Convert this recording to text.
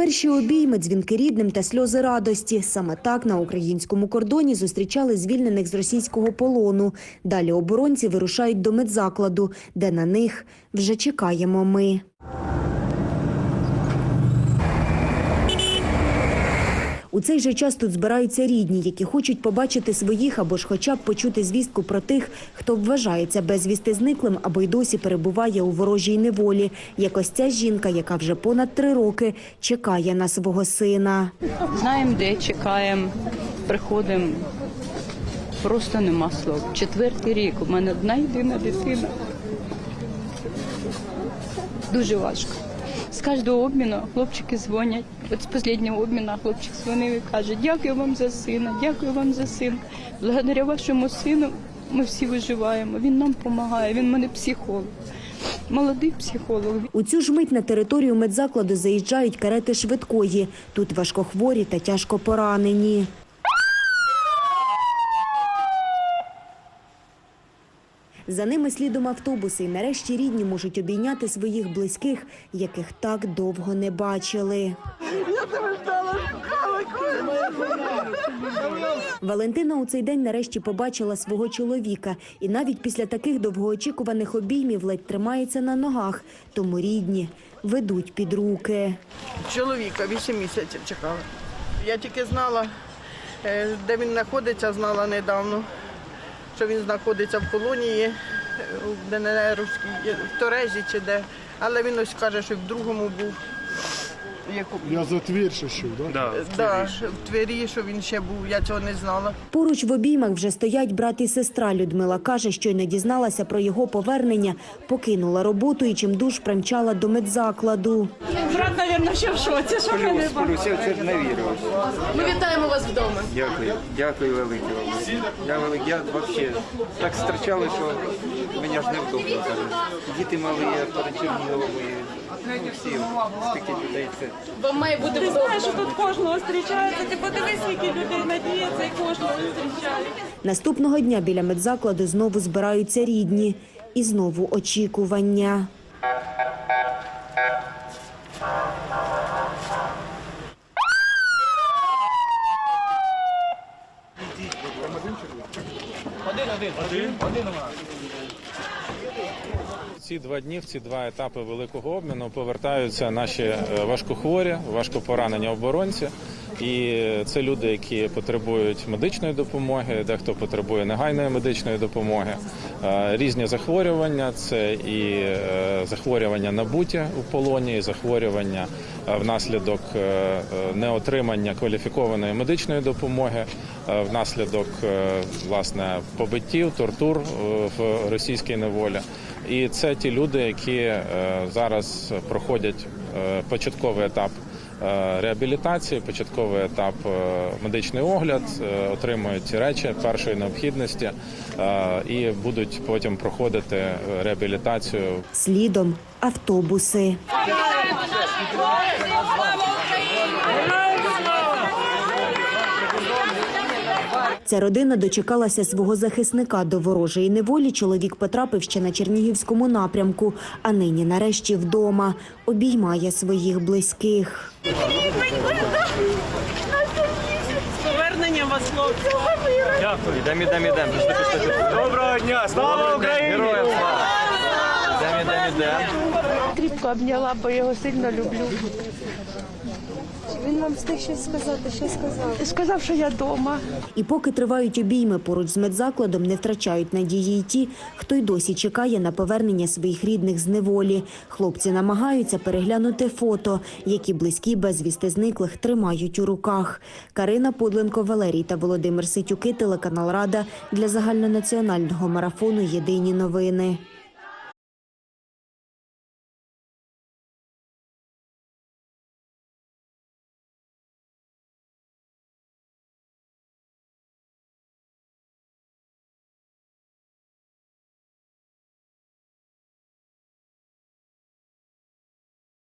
Перші обійми, дзвінки рідним та сльози радості. Саме так на українському кордоні зустрічали звільнених з російського полону. Далі оборонці вирушають до медзакладу, де на них вже чекаємо ми. У цей же час тут збираються рідні, які хочуть побачити своїх або ж хоча б почути звістку про тих, хто вважається безвісти зниклим або й досі перебуває у ворожій неволі. Як ось ця жінка, яка вже понад три роки чекає на свого сина. Знаємо, де чекаємо, приходимо. Просто нема слов. Четвертий рік. У мене одна єдина дитина. Дуже важко. З кожного обміну хлопчики дзвонять. От з останнього обміну хлопчик дзвонив і каже, дякую вам за сина, дякую вам за сина. Благодаря вашому сину ми всі виживаємо. Він нам допомагає, він мене психолог. Молодий психолог. У цю ж мить на територію медзакладу заїжджають карети швидкої. Тут важкохворі та тяжко поранені. За ними слідом автобуси, і нарешті рідні можуть обійняти своїх близьких, яких так довго не бачили. Валентина у цей день нарешті побачила свого чоловіка, і навіть після таких довгоочікуваних обіймів ледь тримається на ногах, тому рідні ведуть під руки. Чоловіка 8 місяців чекала. Я тільки знала, е, де він знаходиться, знала недавно, що він знаходиться в колонії в ДНР, в Торежі чи де. Але він ось каже, що в другому був. Яку... Я за Тверь ще чув, да? Да, Да, в Твері, що він ще був, я цього не знала. Поруч в обіймах вже стоять брат і сестра. Людмила каже, що й не дізналася про його повернення, покинула роботу і чимдуж примчала до медзакладу. Брат, мабуть, ще в шоці, що ми не в вірив. Ми вітаємо вас вдома. Дякую, дякую велике. Я велик, я взагалі так строчали, що мене ж не вдома. Діти мали, я перед Черніговом і всі, скільки людей це. Вам має бути Ти знаєш, що тут кожного зустрічається. Ти подивись, скільки людей надіється і кожного зустрічає. Наступного дня біля медзакладу знову збираються рідні. І знову очікування. В ці два дні, в ці два етапи великого обміну повертаються наші е, важкохворі, важкопоранені оборонці. І це люди, які потребують медичної допомоги, дехто потребує негайної медичної допомоги. Е, Різні захворювання це і е, захворювання набуті у полоні, і захворювання внаслідок неотримання кваліфікованої медичної допомоги, внаслідок власне побиттів, тортур в російській неволі. І це ті люди, які е, зараз проходять е, початковий етап е, реабілітації, початковий етап медичний огляд, отримують речі першої необхідності і будуть потім проходити реабілітацію Слідом автобуси. Ця родина дочекалася свого захисника до ворожої неволі. Чоловік потрапив ще на Чернігівському напрямку, а нині нарешті вдома обіймає своїх близьких. Повернення вас, хлопці. Дякую, йдемо, йдемо, йдемо. Доброго дня! Слава Україні! Героям слава! Йдемо, йдемо. Кріпко обняла, бо його сильно люблю. Він вам встиг щось сказати, що сказав. Сказав, що я вдома. І поки тривають обійми поруч з медзакладом, не втрачають надії й ті, хто й досі чекає на повернення своїх рідних з неволі. Хлопці намагаються переглянути фото, які близькі безвісти зниклих тримають у руках. Карина Пудленко, Валерій та Володимир Ситюки, телеканал Рада для загальнонаціонального марафону Єдині новини.